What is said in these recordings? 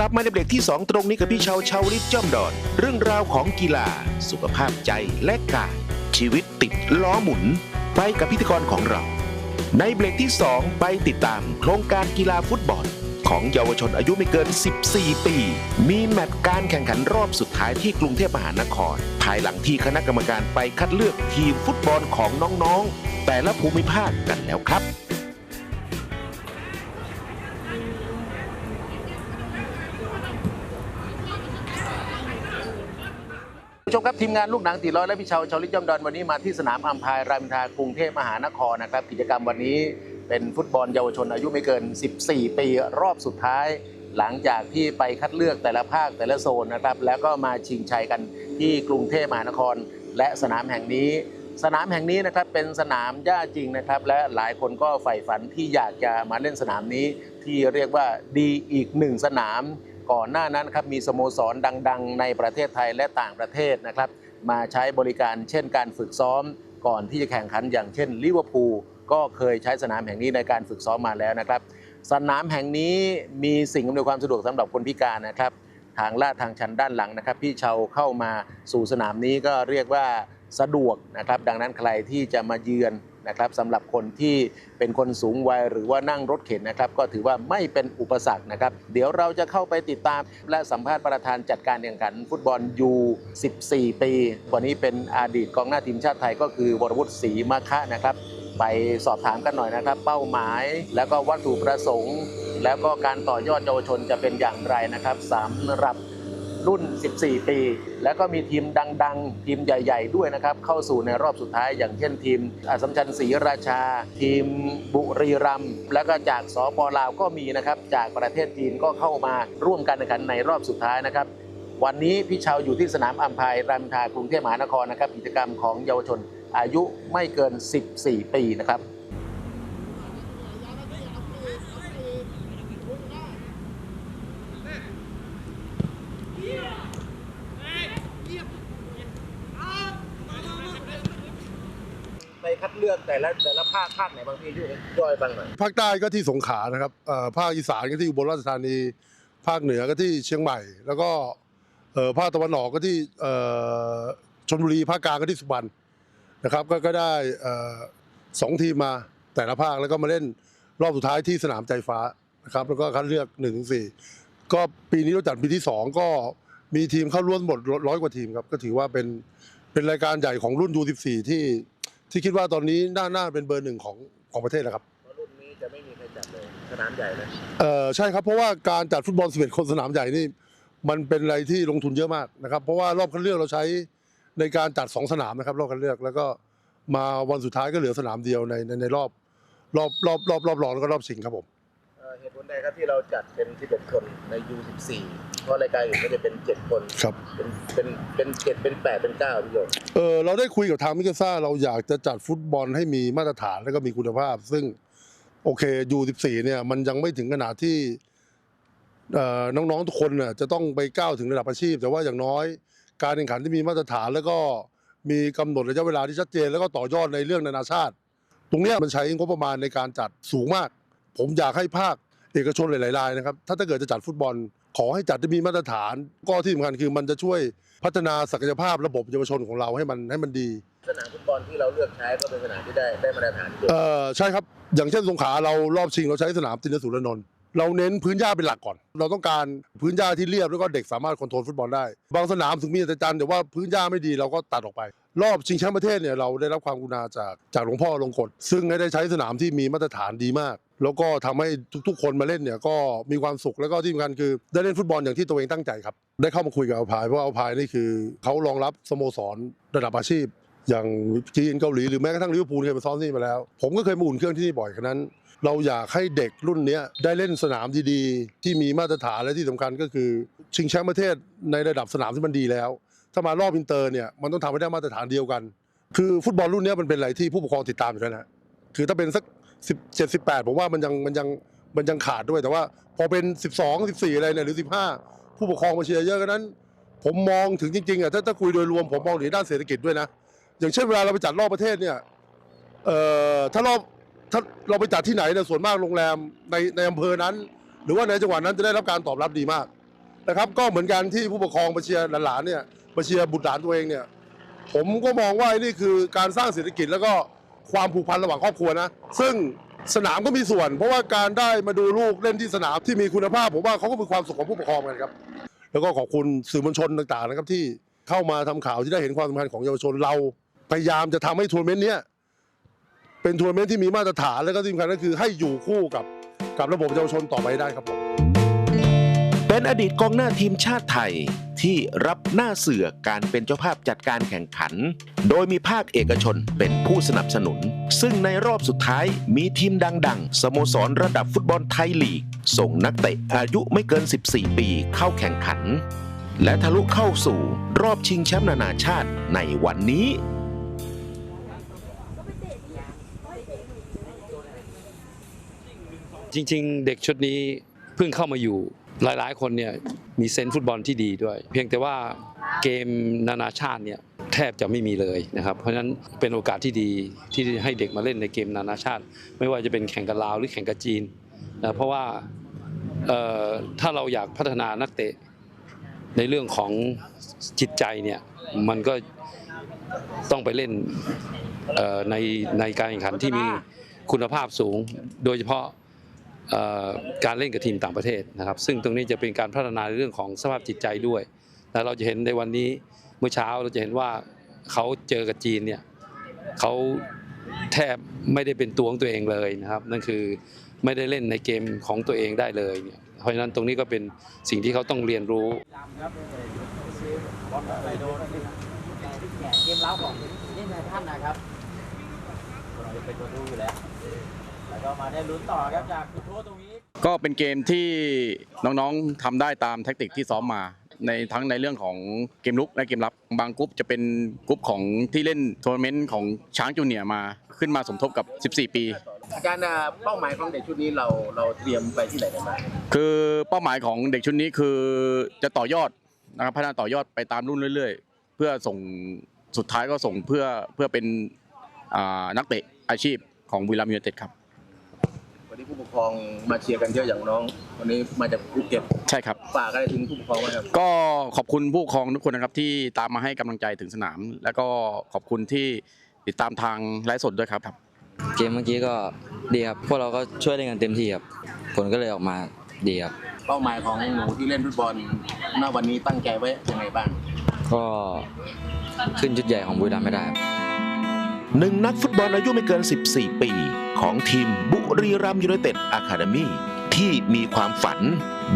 กลับมาในเบรกที่ 2 ตรงนี้กับพี่เชาชาวลิศจ้อมดอน เรื่องราวของกีฬา สุขภาพใจและกาย ชีวิตติดล้อหมุน ไปกับพิธีกรของเรา ในเบรกที่ 2 ไปติดตามโครงการกีฬาฟุตบอล ของเยาวชนอายุไม่เกิน 14 ปี มีแมตช์การแข่งขันรอบสุดท้ายที่กรุงเทพมหานคร ภายหลังที่คณะกรรมการไปคัดเลือกทีมฟุตบอลของน้องๆ แต่ละภูมิภาคกันแล้วครับ ผู้ชมครับทีมงานลูกหนังตีร้อยและพี่ชาวชาวลิศย่อมดอนวันนี้มาที่สนามอัมพายรามอินทรากรุงเทพมหานครนะครับกิจกรรมวันนี้เป็นฟุตบอลเยาวชนอายุไม่เกิน 14 ปีรอบสุดท้าย หลังจากที่ไปคัดเลือกแต่ละภาคแต่ละโซนนะครับแล้วก็มาชิงชัยกันที่กรุงเทพมหานคร และสนามแห่งนี้ สนามแห่งนี้นะครับเป็นสนามหญ้าจริงนะครับและหลายคนก็ใฝ่ฝันที่อยากจะมาเล่นสนามนี้ที่เรียกว่าดีอีกหนึ่งสนาม ก่อนหน้านั้นครับมีสโมสรดัง ๆ ในประเทศไทยและต่างประเทศนะครับมาใช้บริการเช่นการฝึกซ้อมก่อนที่จะแข่งขันอย่างเช่นลิเวอร์พูลก็เคยใช้สนามแห่งนี้ในการฝึกซ้อมมาแล้วนะครับ สนามแห่งนี้มีสิ่งอำนวยความสะดวกสำหรับคนพิการนะครับ ทางลาดทางชันด้านหลังนะครับ พี่เชาเข้ามาสู่สนามนี้ก็เรียกว่าสะดวกนะครับ ดังนั้นใครที่จะมาเยือน นะครับสำหรับคนที่เป็นคนสูงวัยหรือว่านั่งรถเข็นนะครับ ก็ถือว่าไม่เป็นอุปสรรคนะครับ เดี๋ยวเราจะเข้าไปติดตามและสัมภาษณ์ประธานจัดการแข่งขัน ฟุตบอลยู14 ปีวันนี้เป็นอดีตกองหน้าทีมชาติไทยก็คือวรวุฒิศรีมาคะนะครับไปสอบถามกันหน่อยนะครับ เป้าหมาย แล้วก็วัตถุประสงค์ แล้วก็การต่อยอดเยาวชนจะเป็นอย่างไรนะครับสำหรับ รุ่น 14 ปี แล้วก็มีทีมดังๆ ทีมใหญ่ ๆ ด้วยนะครับ เข้าสู่ในรอบสุดท้ายอย่างเช่นทีมอัสมชัญศรีราชา ทีมบุรีรัมย์แล้วก็จากสปลาวก็มีนะครับ จากประเทศจีนก็เข้ามาร่วมการแข่งขันในรอบสุดท้ายนะครับ วันนี้พี่ชาวอยู่ที่สนามอัมพายรามทากรุงเทพมหานครนะครับกิจกรรมของเยาวชนอายุไม่เกิน 14 ปีนะครับ คัดเลือกแต่ละแต่ละภาคภาคไหนบางพี่ช่วยย่อยบ้างหน่อยภาคใต้ก็ที่สงขลานะครับภาคอีสานก็ที่อุบลราชธานี ภาคเหนือก็ที่เชียงใหม่ แล้วก็ภาคตะวันออกก็ที่ชลบุรีภาคกลางก็ที่สุพรรณนะครับก็ก็ได้สองทีมมาแต่ละภาคแล้วก็มาเล่นรอบสุดท้ายที่สนามใจฟ้านะครับแล้วก็คัดเลือก1นถึงสี่ก็ปีนี้เราจัดปีที่ 2 ก็มีทีมเข้าร่วมหมดร้อยกว่าทีมครับก็ถือว่าเป็นเป็นรายการใหญ่ของรุ่น U14 ที่ ที่คิดว่าตอนนี้น่าน่าเป็นเบอร์หนึ่งของของประเทศแล้วครับเพราะรุ่นนี้จะไม่มีใครจัดเลยสนามใหญ่เลยเออใช่ครับเพราะว่าการจัดฟุตบอล11คนสนามใหญ่นี่มันเป็นอะไรที่ลงทุนเยอะมากนะครับ เพราะว่ารอบคัดเลือกเราใช้ในการจัด2สนามนะครับ รอบคัดเลือกแล้วก็มาวันสุดท้ายก็เหลือสนามเดียวในในในรอบรอบรอบรอบรอบรองแล้วก็รอบชิงครับผม เอ่อเหตุผลใดครับที่เราจัดเป็น11คนใน U14 เพราะรายการอื่นก็จะเป็น 7 คนครับ เป็นเป็นเป็น7เป็น8เป็น9พี่โยมเออเราได้คุยกับทางมิกาซ่าเราอยากจะจัดฟุตบอลให้มีมาตรฐานแล้วก็มีคุณภาพ ซึ่งโอเคยู14 เนี่ยมันยังไม่ถึงขนาดที่เอ่อน้องๆทุกคนเนี่ยจะต้องไปก้าวถึงระดับอาชีพ แต่ว่าอย่างน้อย การแข่งขันที่มีมาตรฐาน แล้วก็มีกำหนดระยะเวลาที่ชัดเจน แล้วก็ต่อยอดในเรื่องนานาชาติ ตรงเนี้ยมันใช้งบประมาณในการจัดสูงมาก ผมอยากให้ภาคเอกชนหลายๆรายนะครับ ถ้าถ้าเกิดจะจัดฟุตบอล ขอให้จัดที่มีมาตรฐาน ก็ที่สำคัญคือมันจะช่วยพัฒนาศักยภาพระบบเยาวชนของเราให้มันให้มันดี สนามฟุตบอลที่เราเลือกใช้ก็เป็นสนามที่ได้ได้มาตรฐานที่สุดเออใช่ครับ อย่างเช่นสงขลาเรารอบชิงเราใช้สนามตินสุรนนท์เราเน้นพื้นหญ้าเป็นหลักก่อน เราต้องการพื้นหญ้าที่เรียบแล้วก็เด็กสามารถคอนโทรลฟุตบอลได้ บางสนามถึงมีแต่จันแต่ว่าพื้นหญ้าไม่ดีเราก็ตัดออกไป รอบชิงแชมป์ประเทศเนี่ยเราได้รับความกรุณาจากจากหลวงพ่อลงกฎซึ่งให้ได้ใช้สนามที่มีมาตรฐานดีมาก แล้วก็ทำให้ทุกๆ คนมาเล่นเนี่ยก็มีความสุขแล้วก็ที่สำคัญคือได้เล่นฟุตบอลอย่างที่ตัวเองตั้งใจครับ ได้เข้ามาคุยกับอัลพายเพราะว่าอัลพายนี่คือเขารองรับสโมสรระดับอาชีพ อย่างจีนเกาหลีหรือแม้กระทั่งลิเวอร์พูลเคยมาซ้อมที่นี่มาแล้ว ผมก็เคยมาอุ่นเครื่องที่นี่บ่อยฉะนั้นเราอยากให้เด็กรุ่นนี้ได้เล่นสนามดีๆ ที่มีมาตรฐานและที่สำคัญก็คือ ชิงแชมป์ประเทศในระดับสนามที่มันดีแล้ว ถ้ามารอบอินเตอร์เนี่ยมันต้องทำให้ได้มาตรฐานเดียวกัน คือฟุตบอลรุ่นนี้มันเป็นอะไรที่ผู้ปกครองติดตามอยู่แล้วนะคือถ้าเป็นสัก สิบเจ็ดสิบแปดผมว่ามันยังมันยังมันยังขาดด้วยแต่ว่า พอเป็นสิบสองสิบสี่อะไรเนี่ยหรือสิบห้าผู้ปกครองมาเชียร์เยอะกันนั้น ผมมองถึงจริงๆอะถ้าถ้าคุยโดยรวมผมมองถึงด้านเศรษฐกิจด้วยนะ อย่างเช่นเวลาเราไปจัดรอบประเทศเนี่ยเอ่อถ้ารอบถ้าเราไปจัดที่ไหนเนี่ยส่วนมากโรงแรมในในอำเภอนั้น หรือว่าในจังหวัดนั้นจะได้รับการตอบรับดีมากนะครับก็เหมือนกันที่ผู้ปกครองมาเชียร์หลานๆเนี่ยมาเชียร์บุตรหลานตัวเองเนี่ยผมก็มองว่านี่คือการสร้างเศรษฐกิจแล้วก็ ความผูกพันระหว่างครอบครัวนะ ซึ่งสนามก็มีส่วน เพราะว่าการได้มาดูลูกเล่นที่สนามที่มีคุณภาพผมว่าเขาก็เป็นความสุขของผู้ปกครองกันครับ แล้วก็ขอบคุณสื่อมวลชนต่างๆนะครับที่เข้ามาทำข่าวที่ได้เห็นความสำคัญของเยาวชนเรา พยายามจะทำให้ทัวร์เมนต์เนี้ยเป็นทัวร์เมนต์ที่มีมาตรฐานแล้วก็ที่สำคัญก็คือให้อยู่คู่กับกับระบบเยาวชนต่อไปได้ครับผมเป็นอดีตกองหน้าทีมชาติไทย ที่รับหน้าเสือการเป็นเจ้าภาพจัดการแข่งขัน โดยมีภาคเอกชนเป็นผู้สนับสนุน ซึ่งในรอบสุดท้ายมีทีมดัง ๆ สโมสรระดับฟุตบอลไทยลีก ส่งนักเตะอายุไม่เกิน 14 ปีเข้าแข่งขัน และทะลุเข้าสู่รอบชิงแชมป์นานาชาติในวันนี้จริง ๆ เด็กชุดนี้เพิ่งเข้ามาอยู่ หลายๆ คนเนี่ยมีเซนส์ฟุตบอลที่ดีด้วย เพียงแต่ว่าเกมนานาชาติเนี่ยแทบจะไม่มีเลยนะครับ เพราะฉะนั้นเป็นโอกาสที่ดีที่ให้เด็กมาเล่นในเกมนานาชาติ ไม่ว่าจะเป็นแข่งกับลาวหรือแข่งกับจีนนะเพราะว่าถ้าเราอยากพัฒนานักเตะในเรื่องของจิตใจเนี่ยมันก็ต้องไปเล่นในในการแข่งขันที่มีคุณภาพสูง โดยเฉพาะ การเล่นกับทีมต่างประเทศนะครับ ซึ่งตรงนี้จะเป็นการพัฒนาในเรื่องของสภาพจิตใจด้วยและเราจะเห็นในวันนี้เมื่อเช้าเราจะเห็นว่าเขาเจอกับจีนเนี่ยเขาแทบไม่ได้เป็นตัวของตัวเองเลยนะครับ นั่นคือไม่ได้เล่นในเกมของตัวเองได้เลยเนี่ยเพราะฉะนั้นตรงนี้ก็เป็นสิ่งที่เขาต้องเรียนรู้เกมเล้าของนี่นายท่านนะครับเราจะเป็นตัวดูอยู่แล้ว แล้วก็มาได้ลุ้นต่อครับจากจุดโทษตรงนี้ ก็เป็นเกมที่น้องๆทำได้ตามแท็กติกที่ซ้อมมาในทั้งในเรื่องของเกมลุกและเกมรับบางกรุ๊ปจะเป็นกรุ๊ปของที่เล่นทัวร์นาเมนต์ของช้างจูเนียร์มาขึ้นมาสมทบกับ 14 ปีอาจารย์อะเป้าหมายของเด็กชุดนี้เราเราเตรียมไปที่ไหนกันบ้างคือเป้าหมายของเด็กชุดนี้คือจะต่อยอดนะครับพัฒนาต่อยอดไปตามรุ่นเรื่อย ๆ เพื่อส่งสุดท้ายก็ส่งเพื่อเพื่อเป็นอ่านักเตะอาชีพของบุรีรัมย์ยูไนเต็ดครับ วันนี้ผู้ปกครองมาเชียร์กันเยอะอย่างน้อง วันนี้มาจากภูเก็ตใช่ครับ ฝากอะไรถึงผู้ปกครองไหมครับ ก็ขอบคุณผู้ปกครองทุกคนนะครับที่ตามมาให้กำลังใจถึงสนาม แล้วก็ขอบคุณที่ติดตามทางไลฟ์สดด้วยครับ เกมเมื่อกี้ก็ดีครับ พวกเราก็ช่วยเล่นกันเต็มที่ครับ ผลก็เลยออกมาดีครับ เป้าหมายของหนูที่เล่นฟุตบอลณวันนี้ตั้งใจไว้ยังไงบ้าง ก็ขึ้นชุดใหญ่ของบุรีรัมย์ไม่ได้ครับ หนึ่งนักฟุตบอลอายุไม่เกิน 14 ปี ของทีมบุรีรัมย์ยูไนเต็ดอะคาเดมีที่มีความฝัน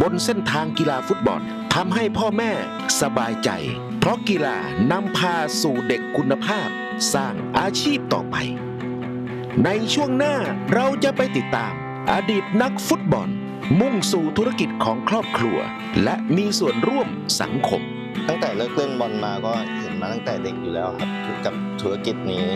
บนเส้นทางกีฬาฟุตบอลทำให้พ่อแม่สบายใจ เพราะกีฬานำพาสู่เด็กคุณภาพ สร้างอาชีพต่อไป ในช่วงหน้าเราจะไปติดตาม อดีตนักฟุตบอล มุ่งสู่ธุรกิจของครอบครัว และมีส่วนร่วมสังคม ตั้งแต่เลิกเล่นบอลมาก็เห็นมาตั้งแต่เด็กอยู่แล้วครับกับธุรกิจนี้